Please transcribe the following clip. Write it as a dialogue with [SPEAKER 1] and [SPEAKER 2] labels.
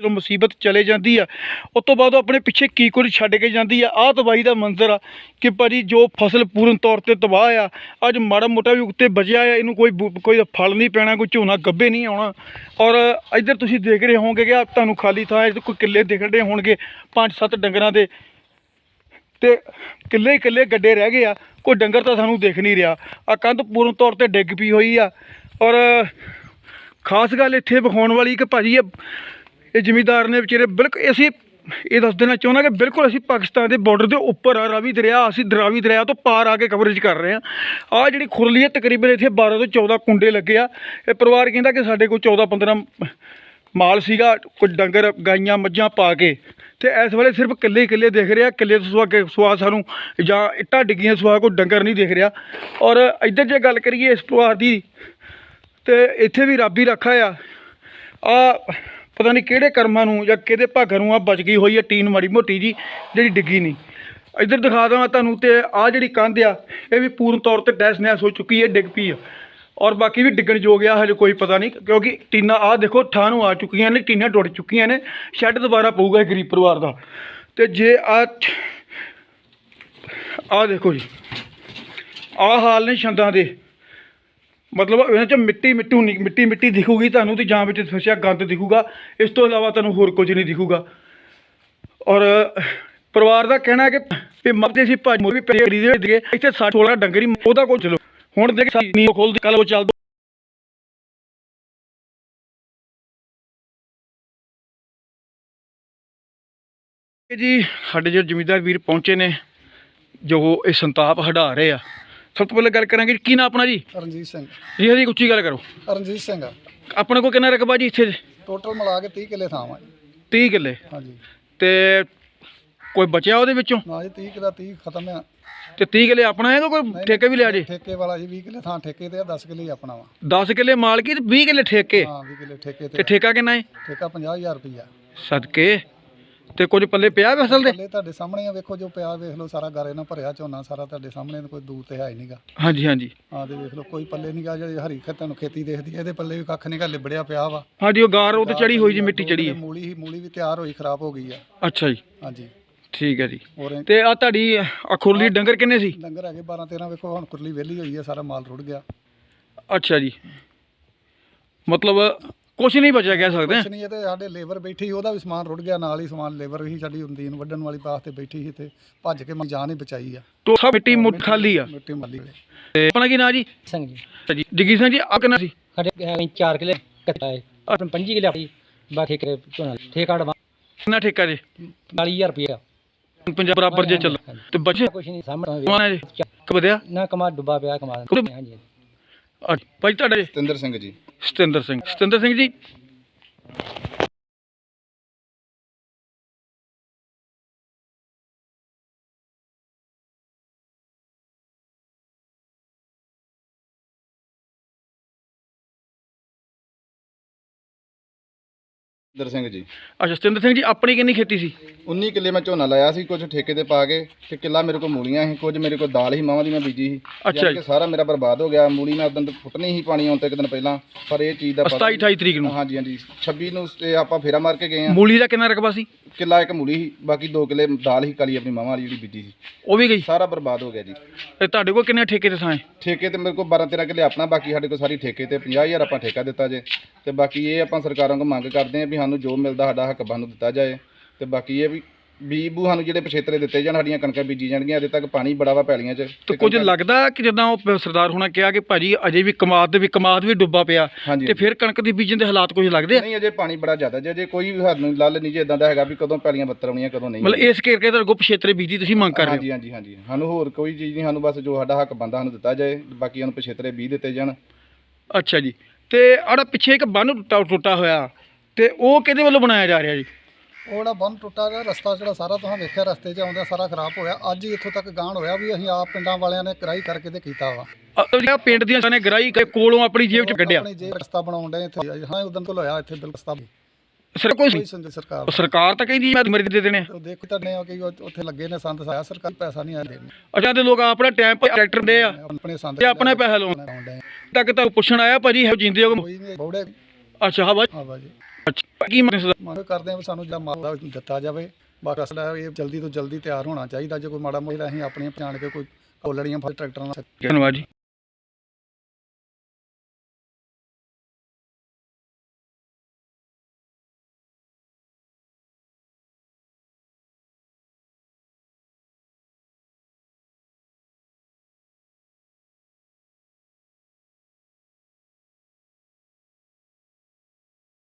[SPEAKER 1] ਜਦੋਂ ਮੁਸੀਬਤ ਚਲੇ ਜਾਂਦੀ ਆ, ਉਸ ਤੋਂ ਬਾਅਦ ਉਹ ਆਪਣੇ ਪਿੱਛੇ ਕੀ ਕੁਝ ਛੱਡ ਕੇ ਜਾਂਦੀ ਆ। ਆਹ ਤਬਾਹੀ ਦਾ ਮੰਜ਼ਰ ਆ ਕਿ ਭਾਜੀ ਜੋ ਫਸਲ ਪੂਰਨ ਤੌਰ ਤੇ ਤਬਾਹ ਆ, ਅੱਜ ਮਾੜਾ ਮੋਟਾ ਵੀ ਉੱਤੇ ਬਚਿਆ ਆ, ਇਹਨੂੰ ਕੋਈ ਬੂ- ਕੋਈ ਫਲ ਨਹੀਂ ਪੈਣਾ, ਕੋਈ ਝੋਨਾ ਗੱਬੇ ਨਹੀਂ ਆਉਣਾ। ਔਰ ਇੱਧਰ ਤੁਸੀਂ ਦੇਖ ਰਹੇ ਹੋਵੋਗੇ ਕਿ ਤੁਹਾਨੂੰ ਖਾਲੀ ਥਾਂ ਹੈ ਕੋਈ ਕਿੱਲੇ ਦਿਖ ਰਹੇ ਹੋਣਗੇ, ਪੰਜ ਸੱਤ ਡੰਗਰਾਂ ਦੇ। ਤੇ ਕਿੱਲੇ ਹੀ ਕਿੱਲੇ ਗੱਡੇ ਰਹਿ ਗਏ ਆ, ਕੋਈ ਡੰਗਰ ਤਾਂ ਸਾਨੂੰ ਦਿਖ ਨਹੀਂ ਰਿਹਾ। ਆ ਕੰਧ ਪੂਰਨ ਤੌਰ ਤੇ ਡਿੱਗ ਪਈ ਹੋਈ ਆ। ਔਰ ਖਾਸ ਗੱਲ ਇੱਥੇ ਵਿਖਾਉਣ ਵਾਲੀ ਕਿ ਭਾਜੀ ਇਹ ਇਹ ਜ਼ਿਮੀਦਾਰ ਨੇ ਵਿਚਾਰੇ ਬਿਲਕੁਲ ਅਸੀਂ ਇਹ ਦੱਸ ਦੇਣਾ ਚਾਹੁੰਦਾ ਕਿ ਬਿਲਕੁਲ ਅਸੀਂ ਪਾਕਿਸਤਾਨ ਦੇ ਬਾਰਡਰ ਦੇ ਉੱਪਰ ਆ, ਰਾਵੀ ਦਰਿਆ, ਅਸੀਂ ਦਰਾਵੀ ਦਰਿਆ ਤੋਂ ਪਾਰ ਆ ਕੇ ਕਵਰੇਜ ਕਰ ਰਹੇ ਆ ਆ ਜਿਹੜੀ ਖੁਰਲੀ ਹੈ, ਤਕਰੀਬਨ ਇੱਥੇ 12 ਤੋਂ 14 ਕੁੰਡੇ ਲੱਗੇ ਆ। ਇਹ ਪਰਿਵਾਰ ਕਹਿੰਦਾ ਕਿ ਸਾਡੇ ਕੋਲ 14 15 ਮਾਲ ਸੀਗਾ, ਕੁਝ ਡੰਗਰ, ਗਾਈਆਂ, ਮੱਝਾਂ ਪਾ ਕੇ। ਤੇ ਇਸ ਵੇਲੇ ਸਿਰਫ ਕਿੱਲੇ ਕਿੱਲੇ ਦੇਖ ਰਿਹਾ, ਕਿੱਲੇ ਤੋਂ ਸਵਾ ਕੇ ਸੁਆ ਸਾਨੂੰ ਜਾਂ ਇੱਟਾਂ ਡਿੱਗੀਆਂ ਸੁਆ ਕੋਈ ਡੰਗਰ ਨਹੀਂ ਦੇਖ ਰਿਹਾ। ਔਰ ਇੱਧਰ ਜੇ ਗੱਲ ਕਰੀਏ ਇਸ ਪਰਿਵਾਰ ਦੀ, ਤੇ ਇੱਥੇ ਵੀ ਰੱਬ ਹੀ ਰੱਖਾ ਆ। ਆ ਪਤਾ ਨਹੀਂ ਕਿਹੜੇ ਕਰਮਾਂ ਨੂੰ ਜਾਂ ਕਿਹਦੇ ਭਾਗਾਂ ਨੂੰ ਆ ਬਚ ਗਈ ਹੋਈ ਹੈ ਟੀਨ ਮਾੜੀ ਮੋਟੀ ਜੀ, ਜਿਹੜੀ ਡਿੱਗੀ ਨਹੀਂ। ਇੱਧਰ ਦਿਖਾ ਦਵਾਂ ਤੁਹਾਨੂੰ ਤੇ ਆ ਜਿਹੜੀ ਕੰਧ ਆ, ਇਹ ਵੀ ਪੂਰਨ ਤੌਰ ਤੇ ਟੈਸ ਨੈਸ ਹੋ ਚੁੱਕੀ ਹੈ ਡਿੱਗ ਪਈ ਆ। ਔਰ ਬਾਕੀ ਵੀ ਡਿੱਗਣ ਯੋਗ ਆ, ਹਜੇ ਕੋਈ ਪਤਾ ਨਹੀਂ, ਕਿਉਂਕਿ ਟੀਨਾ ਆ ਦੇਖੋ ਠਾਹ ਨੂੰ ਆ ਚੁੱਕੀਆਂ ਨੇ, ਟੀਨਾਂ ਟੁੱਟ ਚੁੱਕੀਆਂ ਨੇ, ਸ਼ੈੱਡ ਦੁਬਾਰਾ ਪਊਗਾ ਇਹ ਗਰੀਬ ਪਰਿਵਾਰ ਦਾ। ਤੇ ਜੇ ਆ ਆ ਦੇਖੋ ਜੀ ਆ ਹਾਲ ਨੇ ਛੰਦਾਂ ਦੇ। ਮਤਲਬ ਇਹਨਾਂ ਚ ਮਿੱਟੀ, ਮਿੱਟੂ ਨਹੀਂ ਮਿੱਟੀ ਮਿੱਟੀ ਦਿਖੂਗੀ ਤੁਹਾਨੂੰ ਤੇ ਜਾਂ ਵਿੱਚ ਫਸਿਆ ਗੰਦ ਦਿਖੂਗਾ। ਇਸ ਤੋਂ ਇਲਾਵਾ ਤੁਹਾਨੂੰ ਹੋਰ ਕੁਝ ਨਹੀਂ ਦਿਖੂਗਾ। ਔਰ ਪਰਿਵਾਰ ਦਾ ਕਹਿਣਾ ਹੈ ਕਿ ਵੀ ਮਰਦੇ ਸੀ ਭਾਜ ਮੋਰ ਵੀ ਦੇ ਦੇ ਇੱਥੇ 60 16 ਡੰਗਰੀ ਉਹਦਾ ਕੋਈ ਚਲੋ। ਹੁਣ ਦੇਖ ਨੀ ਖੋਲ ਕੱਲ ਉਹ ਚੱਲ ਜੀ, ਸਾਡੇ ਜੋ ਜ਼ਿਮੀਦਾਰ ਵੀਰ ਪਹੁੰਚੇ ਨੇ, ਜੋ ਇਹ ਸੰਤਾਪ ਹਟਾ ਰਹੇ ਆ। ਸਭ ਤੋਂ ਪਹਿਲਾਂ ਗੱਲ ਕਰਾਂਗੇ ਕੀ ਨਾਂ ਆਪਣਾ ਜੀ?
[SPEAKER 2] ਰਣਜੀਤ ਸਿੰਘ।
[SPEAKER 1] ਜੀ ਹਰੀ ਉੱਚੀ ਗੱਲ ਕਰੋ।
[SPEAKER 2] ਰਣਜੀਤ ਸਿੰਘ
[SPEAKER 1] ਆਪਣੇ ਕੋਲ ਕਿੰਨਾ ਰਕਬਾ ਜੀ ਇੱਥੇ?
[SPEAKER 2] ਟੋਟਲ ਮਿਲਾ ਕੇ 30 ਕਿੱਲੇ ਥਾਂ ਵਾ
[SPEAKER 1] 30 ਕਿੱਲੇ?
[SPEAKER 2] ਹਾਂਜੀ।
[SPEAKER 1] ਤੇ ਕੋਈ ਬਚਿਆ ਉਹਦੇ ਵਿੱਚੋਂ?
[SPEAKER 2] ਨਾ ਜੀ 30 ਦਾ 30 ਖਤਮ ਆ।
[SPEAKER 1] ਤੇ 30 ਕਿੱਲੇ ਆਪਣਾ ਹੈਗਾ ਕੋਈ ਠੇਕੇ ਵੀ ਲਿਆ ਜੀ?
[SPEAKER 2] ਠੇਕੇ ਵਾਲਾ ਜੀ 20 ਕਿੱਲੇ ਥਾਂ ਠੇਕੇ ਤੇ ਆ 10 ਕਿੱਲੇ ਹੀ ਆਪਣਾ ਵਾ।
[SPEAKER 1] 10 ਕਿੱਲੇ ਮਾਲਕੀ ਤੇ 20 ਕਿੱਲੇ ਠੇਕੇ?
[SPEAKER 2] ਹਾਂ 20 ਕਿੱਲੇ ਠੇਕੇ
[SPEAKER 1] ਤੇ
[SPEAKER 2] ਤੇ
[SPEAKER 1] ਠੇਕਾ ਕਿੰਨਾ ਹੈ?
[SPEAKER 2] ਠੇਕਾ 50000 ਰੁਪਈਆ।
[SPEAKER 1] ਸਦਕੇ। ਤੇ ਕੁਝ ਪੱਲੇ ਪਿਆ ਫਸਲ ਦੇ?
[SPEAKER 2] ਥੱਲੇ ਤੁਹਾਡੇ ਸਾਹਮਣੇ ਆ ਵੇਖੋ ਜੋ ਪਿਆ ਵੇਖ ਲਓ ਸਾਰਾ ਗਾਰੇ ਨਾਲ ਭਰਿਆ ਝੋਨਾ ਸਾਰਾ ਤੁਹਾਡੇ ਸਾਹਮਣੇ ਕੋਈ ਦੂਰ ਤੇ ਹੈ ਹੀ ਨਹੀਂਗਾ
[SPEAKER 1] ਹਾਂਜੀ ਹਾਂਜੀ।
[SPEAKER 2] ਆ ਤੇ ਵੇਖ ਲਓ ਕੋਈ ਪੱਲੇ ਨਹੀਂਗਾ ਜਿਹੜੀ ਹਰੀ ਖੇਤਾਂ ਨੂੰ ਖੇਤੀ ਦੇਖਦੀ ਇਹਦੇ ਪੱਲੇ ਵੀ ਕੱਖ ਨਹੀਂਗਾ ਲਿਬੜਿਆ ਪਿਆ ਵਾ।
[SPEAKER 1] ਹਾਂਜੀ ਉਹ ਗਾਰ ਉਹ ਤੇ ਚੜੀ ਹੋਈ ਜੀ ਮਿੱਟੀ ਚੜੀ ਹੈ
[SPEAKER 2] ਮੂਲੀ ਹੀ ਮੂਲੀ ਵੀ ਤਿਆਰ ਹੋਈ ਖਰਾਬ ਹੋ ਗਈ ਆ।
[SPEAKER 1] ਅੱਛਾ ਜੀ।
[SPEAKER 2] ਹਾਂਜੀ।
[SPEAKER 1] ਠੀਕ ਹੈ ਜੀ।
[SPEAKER 2] ਹੋਰ
[SPEAKER 1] ਤੇ ਆ ਤੁਹਾਡੀ ਆ ਖੁਰਲੀ ਡੰਗਰ ਕਿੰਨੇ ਸੀ?
[SPEAKER 2] ਡੰਗਰ ਹੈਗੇ 12 13 ਵੇਖੋ ਹੁਣ ਕੁਰਲੀ ਵਿਹਲੀ ਹੋਈ ਆ ਸਾਰਾ ਮਾਲ ਰੁੜ ਗਿਆ।
[SPEAKER 1] ਅੱਛਾ ਜੀ। ਮਤਲਬ ਕੁਝ ਨਹੀਂ ਬਚਿਆ ਕਹਿ ਸਕਦੇ ਹਾਂ।
[SPEAKER 2] ਕੁਛ ਨਹੀਂ ਇਹ ਤੇ ਸਾਡੇ ਲੇਬਰ ਬੈਠੀ ਉਹਦਾ ਵੀ ਸਮਾਨ ਰੁੜ ਗਿਆ ਨਾਲ ਹੀ ਸਮਾਨ ਲੇਬਰ ਹੀ ਸਾਡੀ ਹੁੰਦੀ ਨੂੰ ਵੱਢਣ ਵਾਲੀ ਵਾਸਤੇ ਬੈਠੀ ਸੀ ਤੇ ਭੱਜ ਕੇ ਮੈਂ ਜਾਨ ਹੀ ਬਚਾਈ ਆ।
[SPEAKER 1] ਤੋ ਸਭ ਮਿੱਟੀ ਮੁੱਠ ਖਾਲੀ ਆ।
[SPEAKER 2] ਮਿੱਟੀ ਮੱਲੀ
[SPEAKER 1] ਤੇ ਆਪਣਾ ਕੀ ਨਾਂ ਜੀ?
[SPEAKER 3] ਸਿੰਘ ਜੀ।
[SPEAKER 1] ਜੀ ਜਗੀ ਸਿੰਘ ਜੀ ਆ ਕਿੰਨਾ ਸੀ?
[SPEAKER 3] ਸਾਡੇ ਹੈਗੇ 4 ਕਿਲੇ ਕੱਟਾ ਹੈ ਆਪਣ 5 ਕਿਲੇ ਆਪਣੀ ਬਾਕੀ ਕਿਲੇ ਝੋਨਾ ਠੇਕਾ ਢਵਾ
[SPEAKER 1] ਕਿੰਨਾ ਠੇਕਾ ਜੀ?
[SPEAKER 3] 40000 ਰੁਪਏ
[SPEAKER 1] ਪੰਜਾਬ ਬਰਾਬਰ ਜੇ ਚੱਲ। ਤੇ ਬਚੇ?
[SPEAKER 3] ਕੁਛ ਨਹੀਂ ਸਾਹਮਣੇ
[SPEAKER 1] ਕਮਾਣਾ ਜੀ? ਕਿ ਵਧਿਆ?
[SPEAKER 3] ਨਾ ਕਮਾ ਡੁੱਬਾ ਪਿਆ ਕਮਾ। ਹਾਂਜੀ।
[SPEAKER 1] ਭਾਈ ਤੁਹਾਡਾ ਜੀ
[SPEAKER 2] ਸਤਿੰਦਰ ਸਿੰਘ ਜੀ।
[SPEAKER 1] ਸਤਿੰਦਰ ਸਿੰਘ। ਸਤਿੰਦਰ ਸਿੰਘ ਜੀ।
[SPEAKER 4] ਸਤਿੰਦਰ ਸਿੰਘ ਜੀ।
[SPEAKER 1] ਅੱਛਾ ਸਤਿੰਦਰ ਸਿੰਘ ਜੀ ਆਪਣੀ ਕਿੰਨੀ ਖੇਤੀ ਸੀ?
[SPEAKER 4] 19 ਕਿੱਲੇ ਮੈਂ ਝੋਨਾ ਲਾਇਆ ਸੀ ਕੁਝ ਠੇਕੇ ਤੇ ਪਾ ਕੇ ਤੇ ਕਿੱਲਾ ਮੇਰੇ ਕੋਲ ਮੂਲੀਆਂ ਸੀ ਕੁਝ ਮੇਰੇ ਕੋਲ ਦਾਲ ਸੀ ਮਾਵਾਂ ਦੀ ਮੈਂ ਬੀਜੀ ਸੀ।
[SPEAKER 1] ਅੱਛਾ
[SPEAKER 4] ਯਾਨੀ ਕਿ ਸਾਰਾ ਮੇਰਾ ਬਰਬਾਦ ਹੋ ਗਿਆ ਮੂਲੀ ਮੈਂ ਉਦੋਂ ਫੁੱਟਣੀ ਸੀ ਪਾਣੀ ਆਉਣ ਤੋਂ ਇੱਕ ਦਿਨ ਪਹਿਲਾਂ ਪਰ ਇਹ ਚੀਜ਼ ਦਾ
[SPEAKER 1] 27 28 ਤਰੀਕ ਨੂੰ?
[SPEAKER 4] ਹਾਂਜੀ ਹਾਂਜੀ। 26 ਨੂੰ ਤੇ ਆਪਾਂ ਫੇਰਾ ਮਾਰ ਕੇ ਗਏ ਆ
[SPEAKER 1] ਮੂਲੀ ਦਾ ਕਿੰਨਾ ਰਕਬਾ ਸੀ?
[SPEAKER 4] ਕਿੱਲਾ ਇੱਕ ਮੂਲੀ ਸੀ ਬਾਕੀ 2 ਕਿੱਲੇ ਦਾਲ ਸੀ ਕਾਲੀ ਆਪਣੀ ਮਾਵਾਂ ਵਾਲੀ ਜਿਹੜੀ ਬੀਜੀ ਸੀ।
[SPEAKER 1] ਉਹ ਵੀ ਗਈ?
[SPEAKER 4] ਸਾਰਾ ਬਰਬਾਦ ਹੋ ਗਿਆ ਜੀ।
[SPEAKER 1] ਤੇ ਤੁਹਾਡੇ ਕੋਲ ਕਿੰਨੇ ਠੇਕੇ ਤੇ ਥਾਂ ਹੈ?
[SPEAKER 4] ਠੇਕੇ ਤੇ ਮੇਰੇ ਕੋਲ 12 13 ਕਿੱਲੇ ਆਪਣਾ ਬਾਕੀ ਸਾਡੇ ਕੋਲ ਸਾਰੀ ਠੇਕੇ ਤੇ 50000 ਆਪਾਂ ਠੇਕਾ ਦਿੱਤਾ ਜੇ। ਤੇ ਬਾਕੀ ਇਹ ਆਪਾਂ ਸਰਕਾਰਾਂ ਕੋਲ ਮੰਗ ਕਰਦੇ ਆਂ ਵੀ ਸਾਨੂੰ ਜੋ ਮਿਲਦਾ ਸਾਡਾ ਹੱਕ ਸਾਨੂੰ ਦਿੱਤਾ ਜਾਏ। ਤੇ ਬਾਕੀ ਇਹ ਵੀ ਬੀਬੂ ਸਾਨੂੰ ਜਿਹੜੇ ਪਛੇਤਰੇ ਦਿੱਤੇ ਜਾਣ ਸਾਡੀਆਂ ਕਣਕਾਂ ਬੀਜੀ ਜਾਣਗੀਆਂ ਅਜੇ ਤੱਕ ਪਾਣੀ ਬੜਾ ਵਾ ਪੈਲੀਆਂ 'ਚ
[SPEAKER 1] ਤੇ ਕੁਝ ਲੱਗਦਾ ਕਿ ਜਦੋਂ ਉਹ ਸਰਦਾਰ ਹੋਣਾ ਕਿਹਾ ਕਿ ਭਾਜੀ ਅਜੇ ਵੀ ਕਮਾਦ ਦੇ ਵੀ ਕਮਾਦ ਵੀ ਡੁੱਬਾ ਪਿਆ
[SPEAKER 4] ਹਾਂਜੀ।
[SPEAKER 1] ਤੇ ਫਿਰ ਕਣਕ ਦੀ ਬੀਜਣ ਦੇ ਹਾਲਾਤ ਕੁਝ ਲੱਗਦੇ ਆ?
[SPEAKER 4] ਨਹੀਂ ਅਜੇ ਪਾਣੀ ਬੜਾ ਜ਼ਿਆਦਾ ਜੇ ਅਜੇ ਕੋਈ ਵੀ ਸਾਨੂੰ ਲੱਲ ਨਹੀਂ ਜੇ ਇਦਾਂ ਦਾ ਹੈਗਾ ਵੀ ਕਦੋਂ ਪੈਲੀਆਂ ਬੱਤਰ ਆਉਣੀਆਂ ਕਦੋਂ ਨਹੀਂ।
[SPEAKER 1] ਮਤਲਬ ਇਸ ਕਰਕੇ ਤਾਂ ਗੁੱਪ ਖੇਤਰੇ ਬੀਜੀ ਤੁਸੀਂ ਮੰਗ ਕਰ ਰਹੇ ਹੋ?
[SPEAKER 4] ਹਾਂਜੀ ਹਾਂਜੀ ਹਾਂਜੀ। ਸਾਨੂੰ ਹੋਰ ਕੋਈ ਚੀਜ਼ ਨਹੀਂ ਸਾਨੂੰ ਬਸ ਜੋ ਸਾਡਾ ਹੱਕ ਬੰਦਾ ਸਾਨੂੰ ਦਿੱਤਾ ਜਾਏ ਬਾਕੀ ਸਾਨੂੰ ਪਛੇਤਰੇ 20 ਦਿੱਤੇ ਜਾਣ।
[SPEAKER 1] ਅੱਛਾ ਜੀ। ਤੇ ਆੜਾ ਪਿੱਛੇ ਇੱਕ ਬੰਨ ਟੁੱਟਾ ਟੁੱਟਾ ਹੋਇਆ ਤੇ ਉਹ ਕਿਹਦੇ ਵੱਲੋਂ ਬਣਾਇਆ ਜਾ ਰਿਹਾ ਜੀ?
[SPEAKER 2] ਉਹ ਜਿਹੜਾ ਬੰਨ ਟੁੱਟਾ ਗਿਆ ਰਸਤਾ ਜਿਹੜਾ ਸਾਰਾ ਤੁਸੀਂ ਵੇਖਿਆ ਰਸਤੇ 'ਚ ਆਉਂਦਾ ਸਾਰਾ ਖਰਾਬ ਹੋਇਆ। ਅੱਜ ਹੀ ਇੱਥੋਂ ਤੱਕ ਗਾਣ ਹੋਇਆ ਵੀ ਅਸੀਂ ਆਪ ਪਿੰਡਾਂ ਵਾਲਿਆਂ ਨੇ ਕਰਾਈ ਕਰਕੇ ਤੇ ਕੀਤਾ ਵਾ।
[SPEAKER 1] ਜਿਹੜਾ ਪਿੰਡ ਦੀਆਂ ਸਾਨੇ ਗਰਾਈ ਕੇ ਕੋਲੋਂ ਆਪਣੀ ਜੇਬ ਚ ਕੱਢਿਆ।
[SPEAKER 2] ਆਪਣੀ ਜੇ ਰਸਤਾ ਬਣਾਉਣ ਦੇ ਇੱਥੇ। ਹਾਂ ਉਦੋਂ ਤੋਂ ਹੋਇਆ ਇੱਥੇ ਬਿਲਕੁਲ ਰਸਤਾ।
[SPEAKER 1] ਸਰ ਕੋਈ
[SPEAKER 2] ਕੋਈ ਸੰਜ ਸਰਕਾਰ
[SPEAKER 1] ਸਰਕਾਰ ਤਾਂ ਕਹਿੰਦੀ ਮੈਂ ਮਰਜ਼ੀ ਦੇ ਦੇਣੇ। ਆ।
[SPEAKER 2] ਉਹ ਦੇਖੋ ਤਾਂ ਆ ਕਿ ਉਹ ਉੱਥੇ ਲੱਗੇ ਨੇ ਸੰਦ ਸਾਇਆ ਸਰਕਾਰ ਪੈਸਾ ਨਹੀਂ ਆ ਦੇਣ
[SPEAKER 1] ਅੱਛਾ ਤੇ ਲੋਕ ਆਪਣਾ ਟਾਈਮ ਪਰ ਟਰੈਕਟਰ ਦੇ ਆ।
[SPEAKER 2] ਆਪਣੇ ਸੰਦ
[SPEAKER 1] ਤੇ ਆਪਣਾ ਪੈਸਾ ਲਾਉਣ। ਤੱਕ ਤਾਂ ਪੁੱਛਣ ਆਇਆ ਭਾਜੀ ਇਹ ਜਿੰਦੇ ਹੋ।
[SPEAKER 2] ਕੋਈ ਨਹੀਂ ਬੌੜੇ।
[SPEAKER 1] ਅੱਛਾ ਹਾਂ ਬਾਈ
[SPEAKER 2] ਆਵਾ ਜੀ
[SPEAKER 1] ਅੱਛਾ ਕੀ ਮਸਲਾ
[SPEAKER 2] ਮੰਗ ਕਰਦੇ ਹਾਂ ਵੀ ਸਾਨੂੰ ਜਿਹੜਾ ਮਾਲ ਦਿੱਤਾ ਜਾਵੇ। ਬਾਕੀ ਅਸਲਾ ਇਹ ਜਲਦੀ ਤੋਂ ਜਲਦੀ ਤਿਆਰ ਹੋਣਾ ਚਾਹੀਦਾ। ਜੇ ਕੋਈ ਮਾੜਾ ਮੋਟਾ ਅਸੀਂ ਆਪਣੀਆਂ ਪਛਾਣ ਕੇ ਕੋਈ ਕੋਲੜੀਆਂ ਫਲ ਟਰੈਕਟਰਾਂ ਨਾਲ
[SPEAKER 1] ਧੰਨਵਾਦ ਜੀ।